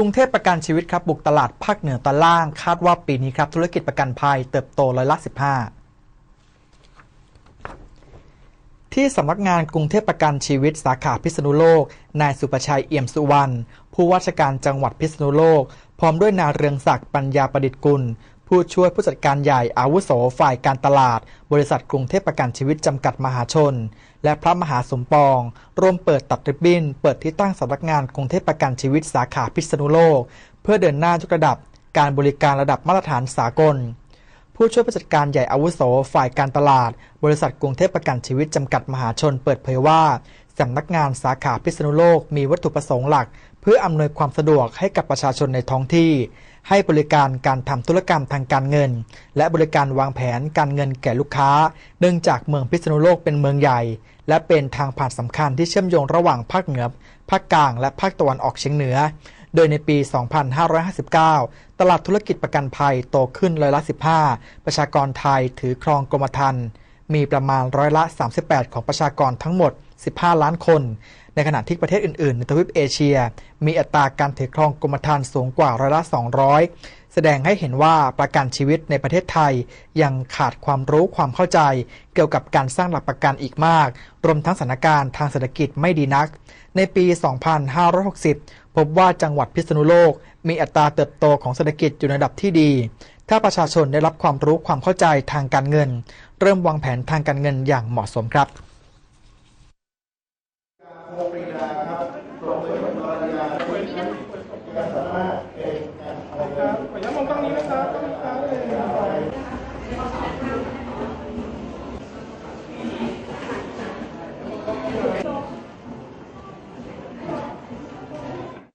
กรุงเทพประกันชีวิตครับบุกตลาดภาคเหนือตอนล่าง คาดว่าปีนี้ครับธุรกิจประกันภัยเติบโตร้อยละ 15 ที่สำนักงานกรุงเทพประกันชีวิตสาขาพิษณุโลก นายสุประชัยเอี่ยมสุวรรณผู้ว่าราชการจังหวัดพิษณุโลก พร้อมด้วยนายเรืองศักดิ์ปัญญาประดิษฐ์กุล ผู้ช่วยผู้จัดการใหญ่อาวุโสฝ่ายการตลาด บริษัทกรุงเทพประกันชีวิตจำกัดมหาชน และพระมหาสมปอง ร่วมเปิดตัดริบบิ้น เปิดที่ตั้งสำนักงานกรุงเทพประกันชีวิตสาขาพิษณุโลก เพื่อเดินหน้ายกระดับ การบริการระดับมาตรฐานสากล ผู้ช่วยผู้จัดการใหญ่อาวุโสฝ่ายการตลาด บริษัทกรุงเทพประกันชีวิตจำกัดมหาชน เปิดเผยว่าสำนักงานสาขาพิษณุโลกมีวัตถุประสงค์หลัก เพื่ออำนวยความสะดวกให้กับประชาชนในท้องที่ ให้บริการการทำธุรกรรมทางการเงิน และบริการวางแผนการเงินแก่ลูกค้า เนื่องจากเมืองพิษณุโลกเป็นเมืองใหญ่ และเป็นทางผ่านสำคัญที่เชื่อมโยงระหว่างภาคเหนือ ภาคกลาง และภาคตะวันออกเฉียงเหนือ โดยในปี 2559 ตลาดธุรกิจประกันภัยโตขึ้นร้อยละ 15 ประชากรไทยถือครองกรมธรรม์ มีประมาณร้อยละ 38 ของประชากรทั้งหมด 15 ล้านคน ในขณะที่ประเทศอื่น ๆ ในทวีปเอเชีย มีอัตราการถือครองกรมธรรม์สูงกว่าร้อยละ 200 แสดงให้เห็นว่าประกันชีวิตในประเทศไทย ยังขาดความรู้ความเข้าใจ เกี่ยวกับการสร้างหลักประกันอีกมาก รวมทั้งสถานการณ์ทางเศรษฐกิจไม่ดีนัก ในปี 2560 พบว่าจังหวัดพิษณุโลก มีอัตราเติบโตของเศรษฐกิจอยู่ในระดับที่ดี ถ้าประชาชนได้รับความรู้ความเข้าใจทางการเงิน เริ่มวางแผนทางการเงินอย่างเหมาะสมครับสามารถเป็นการขออนุญาตมองกล้องนี้นะครับ